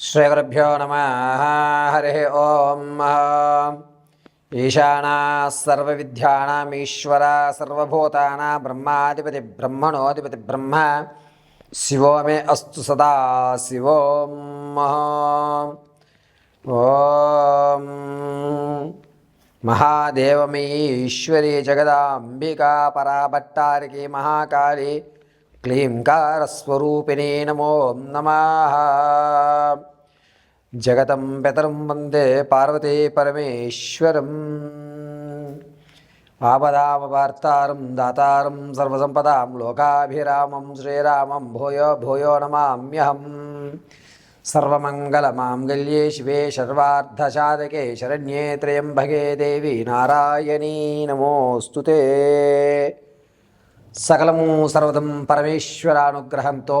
శ్రీగురుభ్యో నమ హరి ఓం ఈశానా సర్వవిద్యానామీశ్వర సర్వభూతానా బ్రహ్మాధిపతి బ్రహ్మణోధిపతి బ్రహ్మ శివో మే అస్తు సదా శివోం ఓం మహాదేవమయీ జగదాంబికా పరాభట్టారికి మహాకాళీ క్లీంకారస్వరూపిణీ నమో నమ జగతం పితరం వందే పార్వతీ పరమేశ్వరం. ఆపదామవార్తారం దాతారం సర్వసంపదాం లోకాభిరామం శ్రీరామం భూయో భూయో నమామ్యహం. సర్వమంగళమాంగళ్యే శివే సర్వార్ధసాధకే శరణ్యే త్రయంబగే దేవి నారాయణీ నమోస్తు సకలము సర్వదం పరమేశ్వరానుగ్రహంతో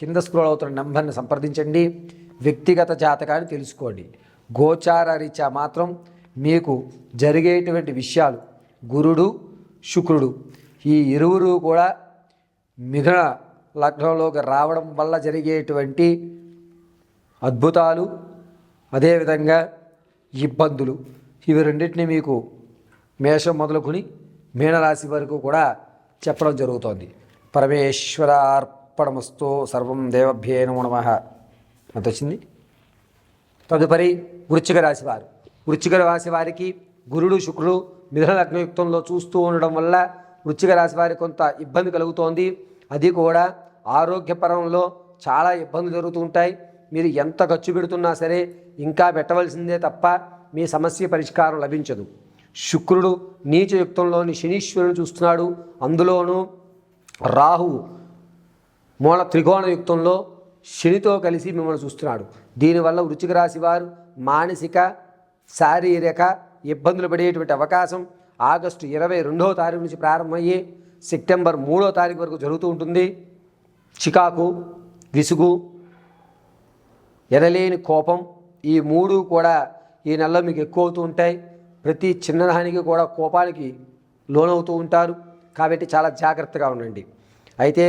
కింద స్క్రోల్ అవుతున్న నెంబర్ని సంప్రదించండి. వ్యక్తిగత జాతకాన్ని తెలుసుకోండి. గోచార రీత్యా మాత్రం మీకు జరిగేటువంటి విషయాలు గురుడు శుక్రుడు ఈ ఇరువురు కూడా మిథున లగ్నంలోకి రావడం వల్ల జరిగేటువంటి అద్భుతాలు అదేవిధంగా ఇబ్బందులు. ఇవి రెండింటిని మీకు మేషం మొదలుకొని మీనరాశి వరకు కూడా చెప్పడం జరుగుతోంది. అర్పణమస్తు సర్వం దేవభ్యే నమో నమ. అంత వచ్చింది తదుపరి వృచ్చిక రాశి వారు రాశి వారికి గురుడు శుక్రుడు మిథున లగ్నయుక్తంలో చూస్తూ ఉండడం వల్ల వృచ్చిక రాశి వారికి కొంత ఇబ్బంది కలుగుతోంది. అది కూడా ఆరోగ్యపరంలో చాలా ఇబ్బందులు జరుగుతూ ఉంటాయి. మీరు ఎంత ఖర్చు పెడుతున్నా సరే ఇంకా పెట్టవలసిందే తప్ప మీ సమస్య పరిష్కారం లభించదు. శుక్రుడు నీచయుక్తంలోని శనీశ్వరుని చూస్తున్నాడు. అందులోనూ రాహువు మూల త్రికోణ యుక్తంలో శనితో కలిసి మిమ్మల్ని చూస్తున్నాడు. దీనివల్ల వృచ్చిక రాశి వారు మానసిక శారీరక ఇబ్బందులు పడేటువంటి అవకాశం ఆగస్టు ఇరవై రెండవ తారీఖు నుంచి ప్రారంభమయ్యి సెప్టెంబర్ మూడో తారీఖు వరకు జరుగుతూ ఉంటుంది. చికాకు విసుగు ఎనలేని కోపం ఈ మూడు కూడా ఈ నెలలో మీకు ఎక్కువ అవుతూ ఉంటాయి. ప్రతి చిన్నదానికి కూడా కోపానికి లోనవుతూ ఉంటారు. కాబట్టి చాలా జాగ్రత్తగా ఉండండి. అయితే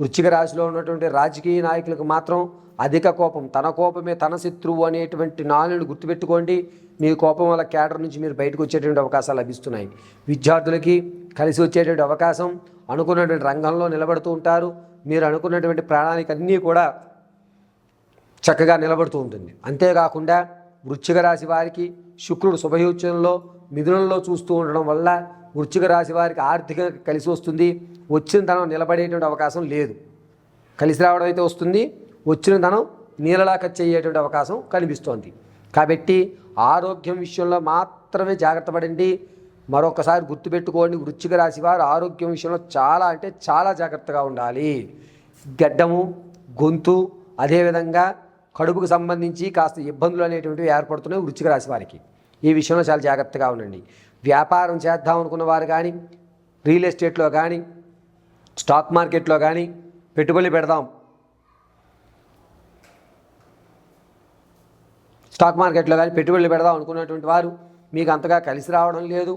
వృచ్చిక రాశిలో ఉన్నటువంటి రాజకీయ నాయకులకు మాత్రం అధిక కోపం. తన కోపమే తన శత్రువు అనేటువంటి నాలుగుని గుర్తుపెట్టుకోండి. మీ కోపం వల్ల క్యాడర్ నుంచి మీరు బయటకు వచ్చేటువంటి అవకాశాలు లభిస్తున్నాయి. విద్యార్థులకి కలిసి వచ్చేటువంటి అవకాశం అనుకున్నటువంటి రంగంలో నిలబడుతూ ఉంటారు. మీరు అనుకున్నటువంటి ప్రాణానికి అన్నీ కూడా చక్కగా నిలబడుతూ ఉంటుంది. అంతేకాకుండా వృచ్చిక రాశి వారికి శుక్రుడు శుభయోచనలో మిథునంలో చూస్తూ ఉండడం వల్ల వృచ్చిక రాశి వారికి ఆర్థికంగా కలిసి వస్తుంది. వచ్చిన ధనం నిలబడేటువంటి అవకాశం లేదు. కలిసి రావడం అయితే వస్తుంది. వచ్చిన ధనం నీళ్ళలా ఖర్చు అయ్యేటువంటి అవకాశం కనిపిస్తోంది. కాబట్టి ఆరోగ్యం విషయంలో మాత్రమే జాగ్రత్త పడండి. మరొకసారి గుర్తుపెట్టుకోండి. వృచ్చిక రాశి వారు ఆరోగ్యం విషయంలో చాలా అంటే చాలా జాగ్రత్తగా ఉండాలి. గడ్డము గొంతు అదేవిధంగా కడుపుకు సంబంధించి కాస్త ఇబ్బందులు అనేటువంటివి ఏర్పడుతున్నాయి వృచ్చిక రాశి వారికి. ఈ విషయంలో చాలా జాగ్రత్తగా ఉండండి. వ్యాపారం చేద్దాం అనుకున్న వారు కానీ రియల్ ఎస్టేట్లో కానీ స్టాక్ మార్కెట్లో కానీ పెట్టుబడులు పెడదాం. స్టాక్ మార్కెట్లో కానీ పెట్టుబడులు పెడదాం అనుకున్నటువంటి వారు మీకు అంతగా కలిసి రావడం లేదు.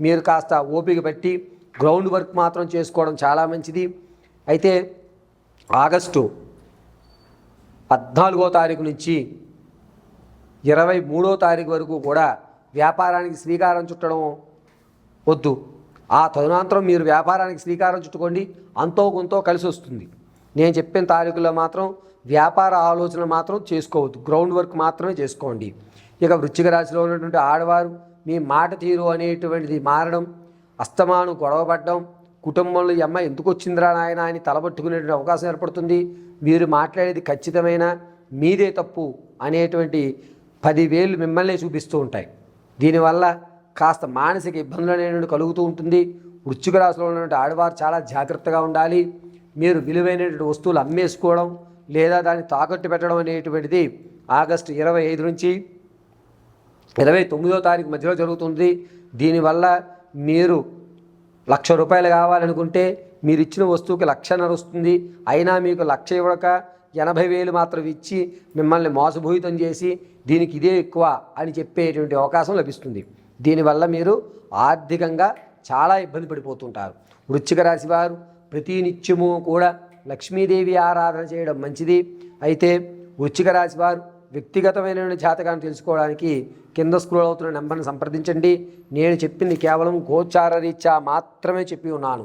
మీరు కాస్త ఓపిక పెట్టి గ్రౌండ్ వర్క్ మాత్రం చేసుకోవడం చాలా మంచిది. అయితే ఆగస్టు పద్నాలుగో తారీఖు నుంచి ఇరవై మూడో తారీఖు వరకు కూడా వ్యాపారానికి శ్రీకారం చుట్టడం వద్దు. ఆ తదనంతరం మీరు వ్యాపారానికి శ్రీకారం చుట్టుకోండి. అంతో కొంతో కలిసి వస్తుంది. నేను చెప్పిన తారీఖులో మాత్రం వ్యాపార ఆలోచన మాత్రం చేసుకోవద్దు. గ్రౌండ్ వర్క్ మాత్రమే చేసుకోండి. ఇక వృశ్చిక రాశిలో ఉన్నటువంటి ఆడవారు మీ మాట తీరు అనేటువంటిది మారడం అస్తమాను గొడవపడడం కుటుంబంలో ఈ అమ్మాయి ఎందుకు వచ్చిందిరా నాయన అని తలబట్టుకునేటువంటి అవకాశం ఏర్పడుతుంది. మీరు మాట్లాడేది ఖచ్చితమైన మీదే తప్పు అనేటువంటి పదివేలు మిమ్మల్ని చూపిస్తూ ఉంటాయి. దీనివల్ల కాస్త మానసిక ఇబ్బందులు అనేటువంటి కలుగుతూ ఉంటుంది. వృశ్చిక రాశిలో ఉన్నటువంటి ఆడవారు చాలా జాగ్రత్తగా ఉండాలి. మీరు విలువైనటువంటి వస్తువులు అమ్మేసుకోవడం లేదా దాన్ని తాకట్టు పెట్టడం అనేటువంటిది ఆగస్టు ఇరవై ఐదు నుంచి ఇరవై తొమ్మిదో తారీఖు మధ్యలో జరుగుతుంది. దీనివల్ల మీరు లక్ష రూపాయలు కావాలనుకుంటే మీరు ఇచ్చిన వస్తువుకి లక్షన్నర వస్తుంది. అయినా మీకు లక్ష ఇవ్వక ఎనభై వేలు మాత్రం ఇచ్చి మిమ్మల్ని మోసభూయితం చేసి దీనికి ఇదే ఎక్కువ అని చెప్పేటువంటి అవకాశం లభిస్తుంది. దీనివల్ల మీరు ఆర్థికంగా చాలా ఇబ్బంది పడిపోతుంటారు. వృశ్చిక రాశి వారు ప్రతి నిత్యము కూడా లక్ష్మీదేవి ఆరాధన చేయడం మంచిది. అయితే వృశ్చిక రాశి వారు వ్యక్తిగతమైన జాతకాన్ని తెలుసుకోవడానికి కింద స్క్రోల్ అవుతున్న నెంబర్ని సంప్రదించండి. నేను చెప్పింది కేవలం గోచార రీత్యా మాత్రమే చెప్పి ఉన్నాను.